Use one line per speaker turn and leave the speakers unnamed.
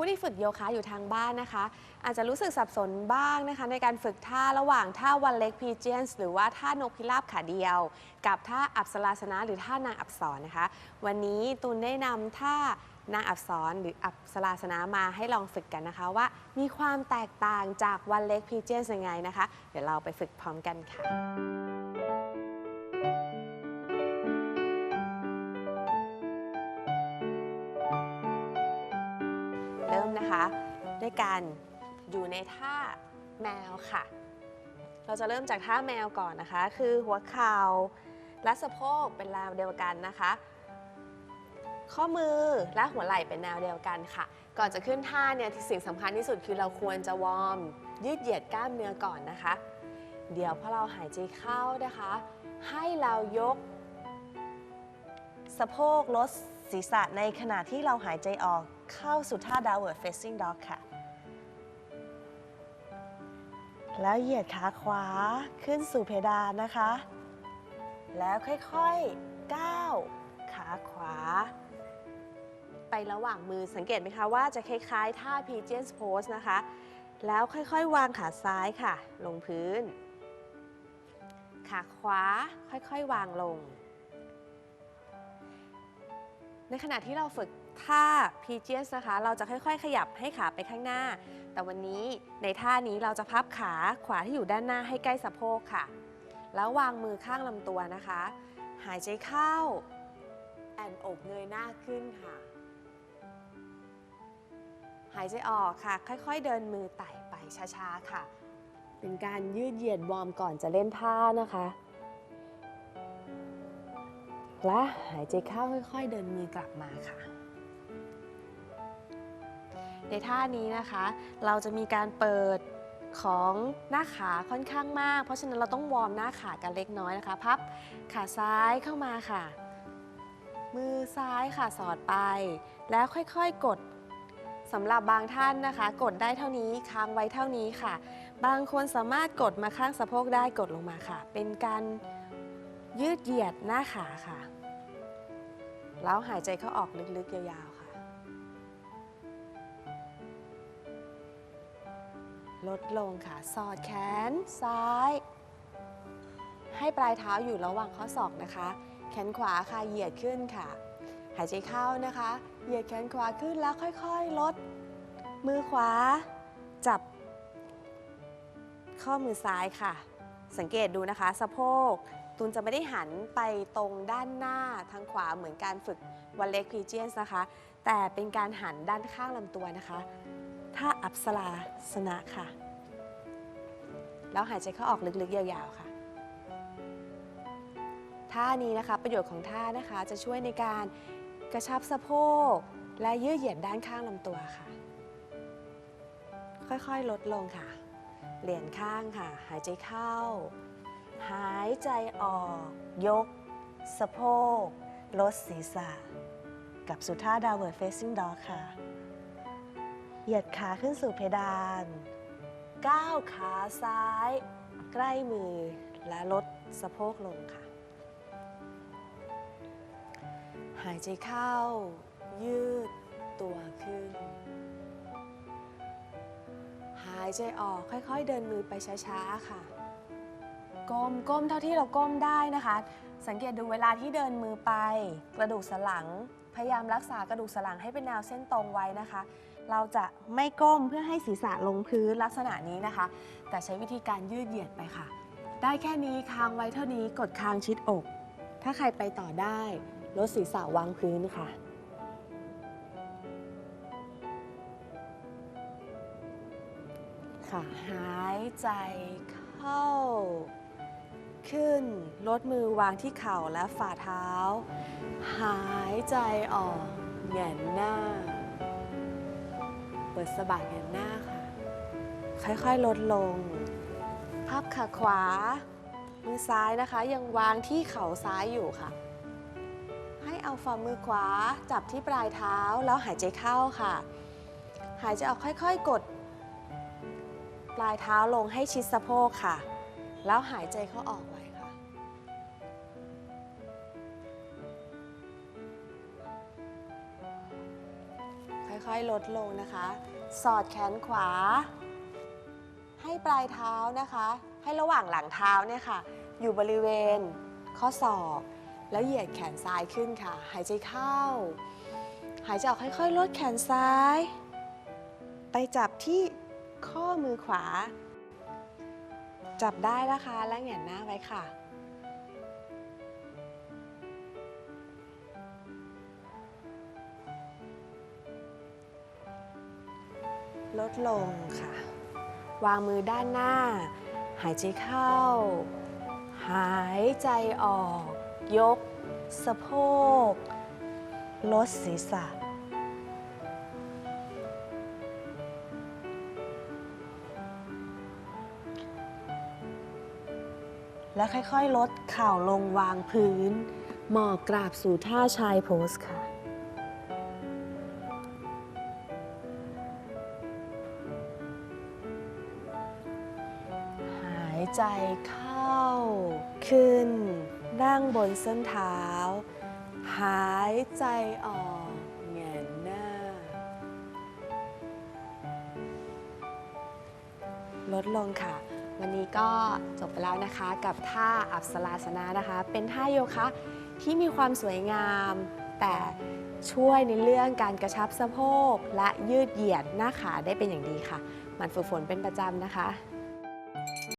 ผู้ที่ฝึกโยคะอยู่ทางบ้านนะคะ อาจจะรู้สึกสับสนบ้างนะคะ ในการฝึกท่าระหว่างท่าวันเล็กพีเจียนหรือว่าท่านกพิราบขาเดียว กับท่าอัปสราสนะหรือท่านางอับสรนะคะ วันนี้ตูนได้นำท่านางอับสรหรืออัปสราสนะมาให้ลองฝึกกันนะคะว่า มีความแตกต่างจากวันเล็กพีเจียนยังไงนะคะ เดี๋ยวเราไปฝึกพร้อมกันค่ะ ด้วยการอยู่ในท่าแมวค่ะ เราจะเริ่มจากท่าแมวก่อนนะคะ คือหัวเข่าและสะโพกเป็นแนวเดียวกันนะคะ ข้อมือและหัวไหล่เป็นแนวเดียวกันค่ะ ก่อนจะขึ้นท่าเนี่ยที่สิ่งสำคัญที่สุดคือเราควรจะวอร์มยืดเหยียดกล้ามเนื้อก่อนนะคะ เดี๋ยวพอเราหายใจเข้านะคะ ให้เรายก
สะโพกลดศีรษะในขณะที่เราหายใจออกเข้าสู่ท่า downward facing dog ค่ะ แล้วเหยียดขาขวาขึ้นสู่เพดานนะคะ แล้วค่อยๆก้าวขาขวา
ไประหว่างมือสังเกตไหมคะว่าจะคล้ายๆ ท่า pigeon pose นะคะ แล้วค่อยๆ วางขาซ้ายค่ะ ลงพื้น ขาขวาค่อยๆ วางลง ในขณะที่เราฝึก ท่า pigeon นะคะ เราจะค่อยๆ ขยับให้ขาไปข้างหน้า แต่วันนี้ในท่านี้เราจะพับขาขวาที่อยู่ด้านหน้าให้ใกล้สะโพกค่ะ แล้ววางมือข้างลำตัวนะคะ หายใจเข้า แอนอกเงยหน้าขึ้นค่ะ หายใจออกค่ะ ค่อยๆ เดินมือไต่ไปช้าๆ ค่ะ เป็นการยืดเหยียดวอร์มก่อนจะเล่นท่านะคะและหายใจเข้าค่อย ๆ เดินมือกลับมาค่ะ ในท่านี้นะคะ เราจะมีการเปิดของหน้าขาค่อนข้างมาก เพราะฉะนั้นเราต้องวอร์มหน้าขากันเล็กน้อยนะคะ พับขาซ้ายเข้ามาค่ะ มือซ้ายค่ะสอดไป แล้วค่อยๆกดสำหรับบางท่านนะคะ กดได้เท่านี้ค้างไว้เท่านี้ค่ะ บางคนสามารถกดมาข้างสะโพกได้กดลงมาค่ะ เป็นการยืดเหยียดหน้าขาค่ะ แล้วหายใจเข้าออกลึกๆยาวๆ ลดลงค่ะ สอดแขนซ้าย ให้ปลายเท้าอยู่ระหว่างข้อศอกนะคะ แขนขวาค่ะเหยียดขึ้นค่ะ หายใจเข้านะคะ เหยียดแขนขวาขึ้นแล้วค่อยๆ ลด มือขวา จับ ข้อมือซ้ายค่ะ สังเกตดูนะคะ สะโพกตูนจะไม่ได้หันไปตรงด้านหน้าทางขวาเหมือนการฝึกวันเล็กพีเจียนนะคะ แต่เป็นการหันด้านข้างลำตัวนะคะ ท่าอัปสลาสนะค่ะ แล้วหายใจเข้าออกลึกๆ ยาวๆ ค่ะ ท่านี้นะคะประโยชน์ของท่านะคะจะช่วยในการกระชับสะโพก และยืดเหยียดด้านข้างลำตัวค่ะ ค่อยๆ ลดลงค่ะเปลี่ยนข้างค่ะ หายใจเข้า
หายใจออก ยก สะโพก ลดศีรษะ กับสู่ท่า downward facing dog ค่ะ เหยียดขาขึ้นสู่เพดาน ก้าวขาซ้าย ใกล้มือและลดสะโพกลงค่ะ
หายใจเข้า ยืดตัวขึ้น หายใจออกค่อยๆ เดินมือไปช้าๆ ค่ะ ก้มก้มเท่าที่เราก้มได้นะคะ สังเกตดูเวลาที่เดินมือไป กระดูกสันหลัง พยายามรักษากระดูกสันหลังให้เป็นแนวเส้นตรงไว้นะคะ เราจะไม่ก้มเพื่อให้ศีรษะลงพื้นลักษณะนี้นะคะ แต่ใช้วิธีการยืดเหยียดไปค่ะ ได้แค่นี้ค้างไว้เท่านี้กดค้างชิดอก ถ้าใครไปต่อได้ลดศีรษะวางพื้นค่ะ ค่ะ หายใจเข้า ขึ้นลดมือวางที่เข่าและฝ่าเท้า หายใจออกแหงนหน้า ปิดสะบัดแหงนหน้าค่ะ ค่อยๆ ลดลง พับขาขวา มือซ้ายนะคะ ยังวางที่เข่าซ้ายอยู่ค่ะ ให้เอาฝ่ามือขวาจับที่ปลายเท้าแล้วหายใจเข้าค่ะ หายใจออกค่อยๆ กด ปลายเท้าลงให้ชิดสะโพกค่ะ แล้วหายใจเข้าออก ค่อยๆ ลดลงนะคะ สอดแขนขวา ให้ปลายเท้านะคะ ให้ระหว่างหลังเท้าเนี่ยค่ะ อยู่บริเวณ ข้อศอก แล้วเหยียดแขนซ้ายขึ้นค่ะ หายใจเข้า หายใจออกค่อยๆ ลดแขนซ้าย ไปจับที่ข้อมือขวา จับได้นะคะและแหงนหน้าไว้ค่ะ ลดลงค่ะ วางมือด้านหน้า หายใจเข้า หายใจออก ยก
สะโพก ลดศีรษะ และค่อยๆ ลดเข่าลงวางพื้น หมอบกราบสู่ท่าชายโพสค่ะ ใจเข้า ขึ้น นั่งบนส้นเท้า หายใจออกแงนหน้า ลดลงค่ะ วันนี้ก็จบไปแล้วนะคะกับท่าอัปสลาสนะนะคะ เป็นท่าโยคะที่มีความสวยงาม แต่ช่วยในเรื่องการกระชับสะโพก และยืดเหยียดหน้าขาได้เป็นอย่างดีค่ะ มันฝึกฝนเป็นประจำนะคะ